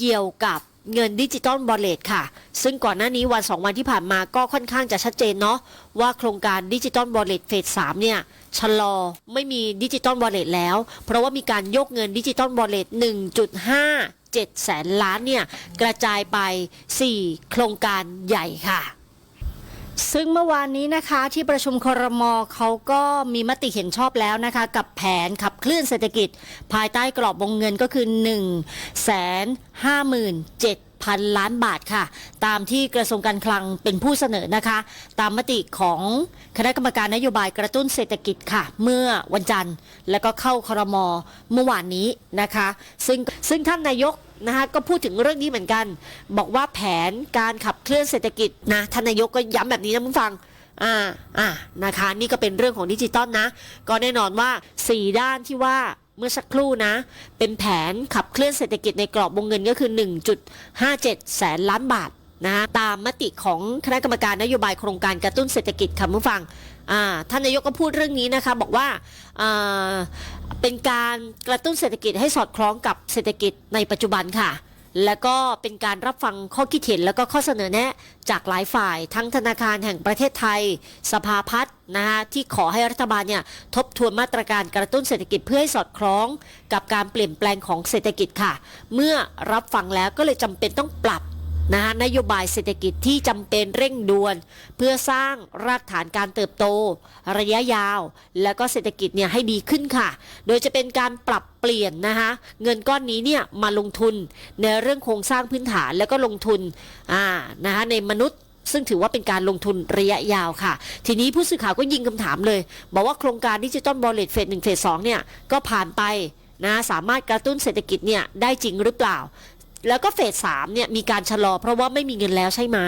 เกี่ยวกับเงินดิจิตอลบอลเลตค่ะ ซึ่งก่อนหน้านี้วันสองวันที่ผ่านมาก็ค่อนข้างจะชัดเจนเนาะว่าโครงการดิจิตอลบอลเลตเฟสสามเนี่ยชะลอไม่มีดิจิตอลบอลเลตแล้ว เพราะว่ามีการยกเงินดิจิตอลบอลเลต1.5 7แสนล้านเนี่ยกระจายไป 4 โครงการใหญ่ค่ะ ซึ่งเมื่อวานนี้นะคะที่ประชุมครมเขาก็มีมติเห็นชอบแล้วนะคะ กับแผนขับเคลื่อนเศรษฐกิจ ภายใต้กรอบวงเงินก็คือ 1 5 7 0 0 0พันล้านบาทค่ะ ตามที่กระทรวงการคลังเป็นผู้เสนอนะคะ ตามมติของคณะกรรมการนโยบายกระตุ้นเศรษฐกิจค่ะ เมื่อวันจันทร์ แล้วก็เข้าครมเมื่อวานนี้นะคะ ซึ่งซึ่งท่านนายก นะคะก็พูดถึงเรื่องนี้เหมือนกัน บอกว่าแผนการขับเคลื่อนเศรษฐกิจนะท่านนายกก็ย้ำแบบนี้นะคุณฟังอ่าอ่านะคะนี่ก็เป็นเรื่องของดิจิตอลนะ ก็แน่นอนว่า 4 ด้านที่ว่าเมื่อสักครู่นะ เป็นแผนขับเคลื่อนเศรษฐกิจในกรอบวงเงินก็คือ 1.57 แสนล้านบาทนะตามมติของคณะกรรมการนโยบายโครงการกระตุ้นเศรษฐกิจค่ะผู้ฟังอ่าท่านนายกก็พูดเรื่องนี้นะคะ บอกว่าอ่า เป็นการกระตุ้นเศรษฐกิจให้สอดคล้องกับเศรษฐกิจในปัจจุบันค่ะ แล้วก็เป็นการรับฟังข้อคิดเห็นแล้วก็ข้อเสนอแนะ จากหลายฝ่าย ทั้งธนาคารแห่งประเทศไทย สภาพัฒน์นะคะที่ขอให้รัฐบาลเนี่ยทบทวนมาตรการกระตุ้นเศรษฐกิจเพื่อให้สอดคล้อง กับการเปลี่ยนแปลงของเศรษฐกิจค่ะ เมื่อรับฟังแล้วก็เลยจำเป็นต้องปรับ นะคะนโยบายเศรษฐกิจที่จำเป็นเร่งด่วน เพื่อสร้างรากฐานการเติบโต ระยะยาว แล้วก็เศรษฐกิจเนี่ยให้ดีขึ้นค่ะ โดยจะเป็นการปรับเปลี่ยนนะคะเงินก้อนนี้เนี่ยมาลงทุนในเรื่องโครงสร้างพื้นฐานแล้วก็ลงทุนอ่านะคะในมนุษย์ซึ่งถือว่าเป็นการลงทุนระยะยาวค่ะ ทีนี้ผู้สื่อข่าวก็ยิงคำถามเลย บอกว่าโครงการดิจิตอลบอลเลตเฟสหนึ่งเฟสสองเนี่ย ก็ผ่านไปนะสามารถกระตุ้นเศรษฐกิจเนี่ยได้จริงหรือเปล่า แล้วก็เฟสสามเนี่ยมีการชะลอเพราะว่าไม่มีเงินแล้วใช่ไหม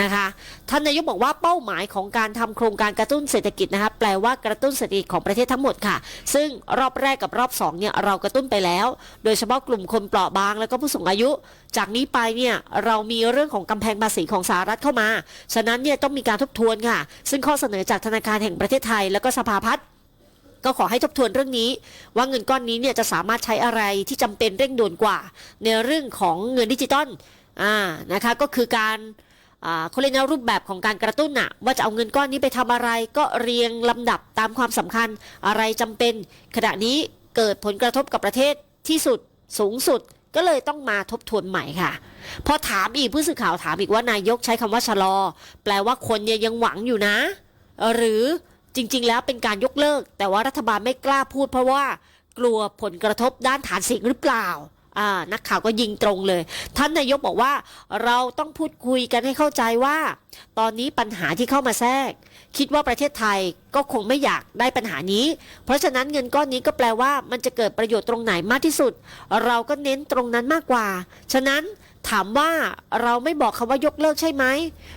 นะคะท่านนายกบอกว่าเป้าหมายของการทำโครงการกระตุ้นเศรษฐกิจนะคะแปลว่ากระตุ้นเศรษฐกิจของประเทศทั้งหมดค่ะ ซึ่งรอบแรกกับรอบ2เนี่ยเรากระตุ้นไปแล้ว โดยเฉพาะกลุ่มคนเปราะบางแล้วก็ผู้สูงอายุ จากนี้ไปเนี่ยเรามีเรื่องของกำแพงภาษีของสหรัฐเข้ามา ฉะนั้นเนี่ยต้องมีการทบทวนค่ะ ซึ่งข้อเสนอจากธนาคารแห่งประเทศไทย แล้วก็สภาพัฒน์ ก็ขอให้ทบทวนเรื่องนี้ ว่าเงินก้อนนี้เนี่ยจะสามารถใช้อะไรที่จำเป็นเร่งด่วนกว่า ในเรื่องของเงินดิจิตอลอ่านะคะก็คือการเขาเรียกนะรูปแบบของการกระตุ้นน่ะว่าจะเอาเงินก้อนนี้ไปทำอะไร ก็เรียงลำดับตามความสำคัญอะไรจำเป็น ขณะนี้เกิดผลกระทบกับประเทศที่สุดสูงสุดก็เลยต้องมาทบทวนใหม่ค่ะ พอถามอีกผู้สื่อข่าวถามอีกว่านายกใช้คำว่าชะลอ แปลว่าคนเนี่ยยังหวังอยู่นะ หรือ จริง ๆ แล้วเป็นการยกเลิก แต่ว่ารัฐบาลไม่กล้าพูดเพราะว่ากลัวผลกระทบด้านฐานเสียงหรือเปล่าอ่านักข่าวก็ยิงตรงเลย ท่านนายกบอกว่าเราต้องพูดคุยกันให้เข้าใจว่า ตอนนี้ปัญหาที่เข้ามาแทรก คิดว่าประเทศไทยก็คงไม่อยากได้ปัญหานี้ เพราะฉะนั้นเงินก้อนนี้ก็แปลว่ามันจะเกิดประโยชน์ตรงไหนมากที่สุด เราก็เน้นตรงนั้นมากกว่า ฉะนั้นถามว่าเราไม่บอกคำว่ายกเลิกใช่ไหม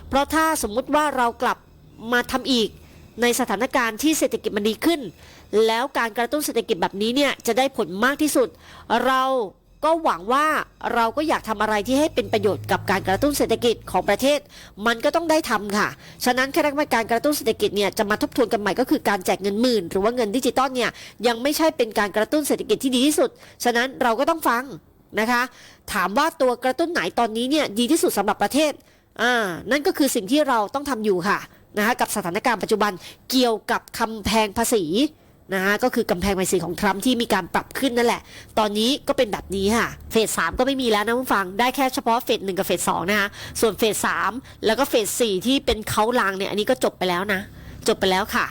เพราะถ้าสมมุติว่าเรากลับมาทำอีก ในสถานการณ์ที่เศรษฐกิจมันดีขึ้น แล้วการกระตุ้นเศรษฐกิจแบบนี้เนี่ยจะได้ผลมากที่สุด เราก็หวังว่าเราก็อยากทำอะไรที่ให้เป็นประโยชน์กับการกระตุ้นเศรษฐกิจของประเทศ มันก็ต้องได้ทำค่ะ ฉะนั้นคณะกรรมการกระตุ้นเศรษฐกิจเนี่ยจะมาทบทวนกันใหม่ก็คือการแจกเงินหมื่น หรือว่าเงินดิจิตอลเนี่ยยังไม่ใช่เป็นการกระตุ้นเศรษฐกิจที่ดีที่สุด ฉะนั้นเราก็ต้องฟังนะคะ ถามว่าตัวกระตุ้นไหนตอนนี้เนี่ยดีที่สุดสำหรับประเทศอ่านั่นก็คือสิ่งที่เราต้องทำอยู่ค่ะ นะคะกับสถานการณ์ปัจจุบันเกี่ยวกับกำแพงภาษีนะคะก็คือกำแพงภาษีของทรัมป์ที่มีการปรับขึ้นนั่นแหละ ตอนนี้ก็เป็นแบบนี้ค่ะ เฟสสามก็ไม่มีแล้วนะผู้ฟัง ได้แค่เฉพาะเฟสหนึ่งกับเฟสสองนะคะส่วนเฟสสามแล้วก็เฟสสี่ที่เป็นเขาลางเนี่ย อันนี้ก็จบไปแล้วนะ จบไปแล้วค่ะ